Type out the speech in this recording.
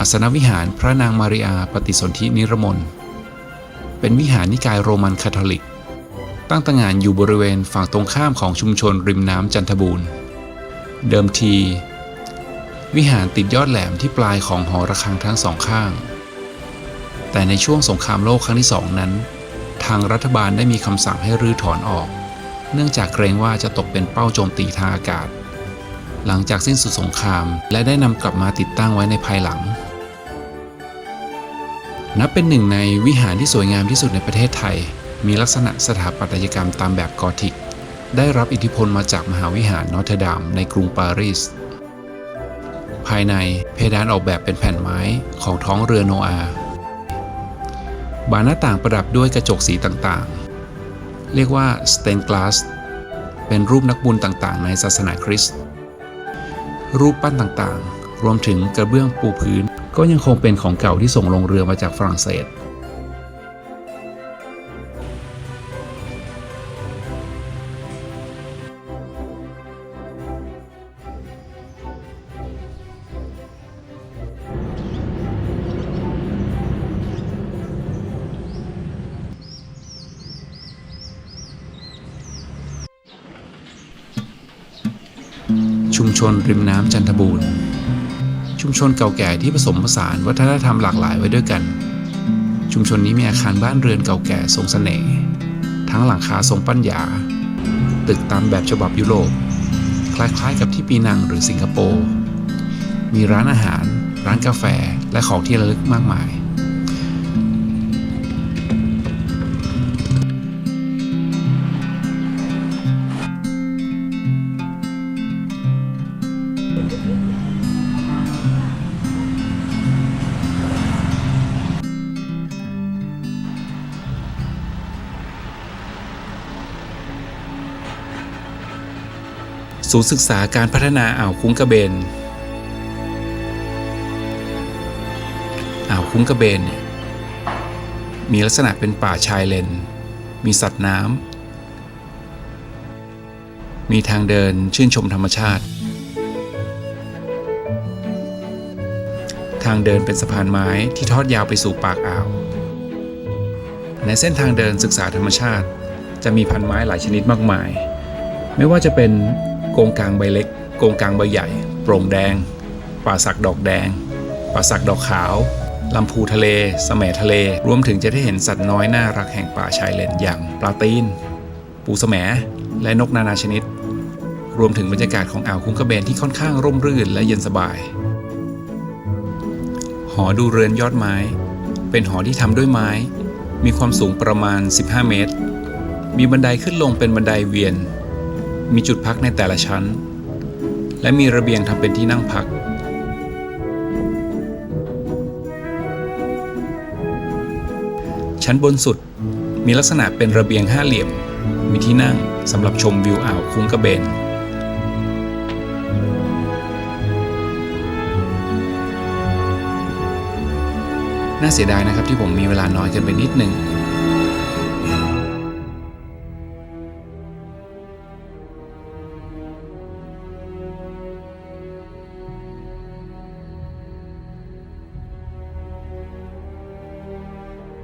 อัสนวิหารพระนางมาริอาปฏิสนธินิรมนเป็นวิหารนิกายโรมันคาทอลิก ตั้งตระหง่านอยู่บริเวณฝั่งตรงข้ามของชุมชนริมน้ำจันทบูรณ์ เดิมที วิหารติดยอดแหลมที่ปลายของหอระฆังทั้งสองข้าง แต่ในช่วงสงครามโลกครั้งที่สองนั้น ทางรัฐบาลได้มีคำสั่งให้รื้อถอนออก เนื่องจากเกรงว่าจะตกเป็นเป้าโจมตีทางอากาศ หลังจากสิ้นสุดสงครามและได้นำกลับมาติดตั้งไว้ในภายหลัง นับเป็นหนึ่งในวิหารที่สวยงามที่สุดในประเทศไทย มีลักษณะสถาปัตยกรรมตามแบบกอธิก ได้รับอิทธิพลมาจากมหาวิหารนอร์เทดามในกรุงปารีส ภายในเพดานออกแบบเป็นแผ่นไม้ของท้องเรือโนอาห์บานหน้าต่างประดับด้วยกระจกสีต่างๆ เรียกว่าสเตนกลาสเป็นรูปนักบุญต่างๆ ในศาสนาคริสต์ รูปปั้นต่างๆ รวมถึงกระเบื้องปูพื้น ก็ยังคงเป็นของเก่าที่ส่งลงเรือมาจากฝรั่งเศส ชุมชนริมน้ำจันทบูรณ์ ชุมชนเก่าแก่ที่ผสมผสานวัฒนธรรมหลากหลายไว้ด้วยกัน ชุมชนนี้มีอาคารบ้านเรือนเก่าแก่ทรงสเสน่ห์ทั้งหลังคาทรงปั้นหยาตึกตามแบบฉบับยุโรปคล้ายๆ กับที่ปีนังหรือสิงคโปร์มีร้านอาหาร ร้านกาแฟและของที่ระลึกมากมาย ศูนย์ศึกษาการพัฒนาอ่าวคุ้งกระเบนอ่าวคุ้งกระเบนเนี่ยมีลักษณะเป็นป่าชายเลน มีสัตว์น้ำ มีทางเดินชื่นชมธรรมชาติ ทางเดินเป็นสะพานไม้ที่ทอดยาวไปสู่ปากอ่าว ในเส้นทางเดินศึกษาธรรมชาติ จะมีพันไม้หลายชนิดมากมาย ไม่ว่าจะเป็น กงกลางใบเล็กโกงกลางใบใหญ่ โปร่งแดง ป่าสักดอกแดง ป่าสักดอกขาว ลำพูทะเลสมทะเล รวมถึงจะได้เห็นสัตว์น้อยน่ารักแห่งป่าชายเลนอย่างปลาตีน ปูแสมและนกนานาชนิด รวมถึงบรรยากาศของอ่าวคุ้งกระเบนที่ค่อนข้างร่มรื่นและเย็นสบาย หอดูเรือนยอดไม้ เป็นหอที่ทำด้วยไม้ มีความสูงประมาณ 15 เมตร มีบันไดขึ้นลงเป็นบันไดเวียน มีจุดพักในแต่ละชั้น และมีระเบียงทำเป็นที่นั่งพัก ชั้นบนสุดมีลักษณะเป็นระเบียงห้าเหลี่ยม มีที่นั่งสำหรับชมวิวอ่าวคุ้งกระเบนน่าเสียดายนะครับที่ผมมีเวลาน้อยเกินไปนิดหนึ่ง